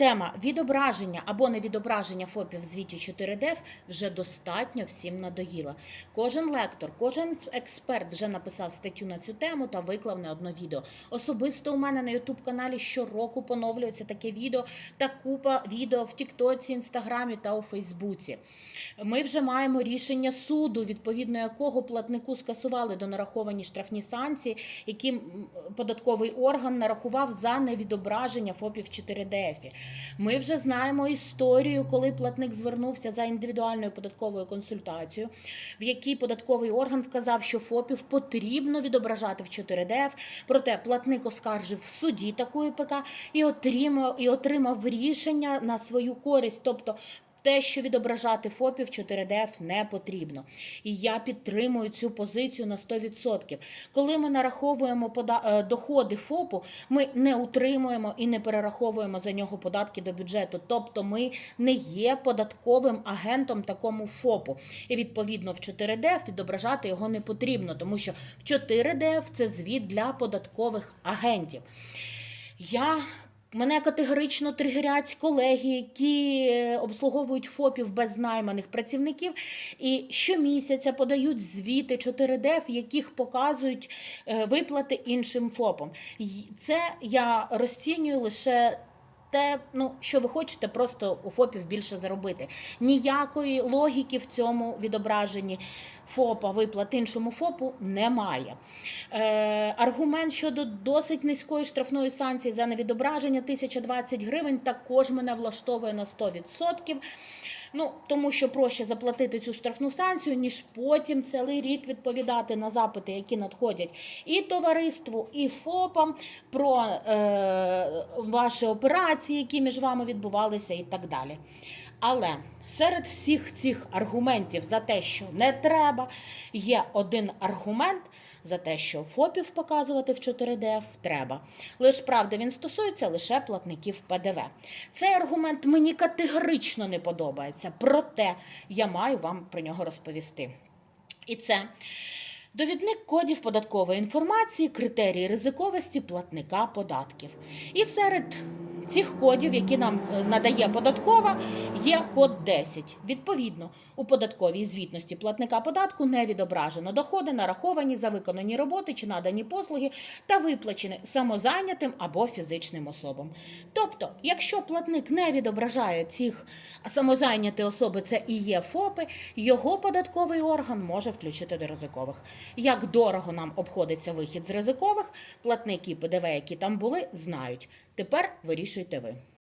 тема відображення або не відображення ФОПів в звіті 4ДФ вже достатньо всім надоїла. Кожен лектор, кожен експерт вже написав статтю на цю тему та виклав не одно відео. Особисто у мене на youtube каналі щороку поновлюється таке відео та купа відео в Тіктоці, Інстаграмі та у Фейсбуці. Ми вже маємо рішення суду, відповідно якого платнику скасували до нараховані штрафні санкції, які податковий орган нарахував за невідображення ФОПів 4ДФ. Ми вже знаємо історію, коли платник звернувся за індивідуальною податковою консультацією, в якій податковий орган вказав, що ФОПів потрібно відображати в 4ДФ, проте платник оскаржив в суді таку ІПК і отримав, і отримав рішення на свою користь. Тобто те, що відображати ФОПів 4ДФ не потрібно. І я підтримую цю позицію на 100%. Коли ми нараховуємо е, доходи ФОПу, ми не утримуємо і не перераховуємо за нього податки до бюджету. Тобто ми не є податковим агентом такому ФОПу. І відповідно в 4ДФ відображати його не потрібно, тому що в 4ДФ це звіт для податкових агентів. Я Мене категорично тригерять колеги, які е, обслуговують ФОПів без найманих працівників, і щомісяця подають звіти 4ДФ, в яких показують е, виплати іншим ФОПам. Це я розцінюю лише. Те, ну що ви хочете, просто у ФОПів більше заробити. Ніякої логіки в цьому відображенні ФОПа виплат іншому ФОПу немає. Е, аргумент щодо досить низької штрафної санкції за невідображення 1020 гривень також мене влаштовує на 100%. Ну, тому що проще заплатити цю штрафну санкцію, ніж потім цілий рік відповідати на запити, які надходять і товариству, і ФОПам про е, ваші операції, які між вами відбувалися, і так далі. Але серед всіх цих аргументів за те, що не треба, є один аргумент за те, що ФОПів показувати в 4ДФ треба. Лиш правда, він стосується лише платників ПДВ. Цей аргумент мені категорично не подобається, проте я маю вам про нього розповісти. І це довідник кодів податкової інформації, критерії ризиковості платника податків. І серед цих кодів, які нам е, надає податкова, є код 10. Відповідно, у податковій звітності платника податку не відображено доходи, нараховані за виконані роботи чи надані послуги та виплачені самозайнятим або фізичним особам. Тобто, якщо платник не відображає цих самозайняті особи, це і є ФОПи, його податковий орган може включити до ризикових. Як дорого нам обходиться вихід з ризикових, платники ПДВ, які там були, знають. Тепер вирішуйте ви.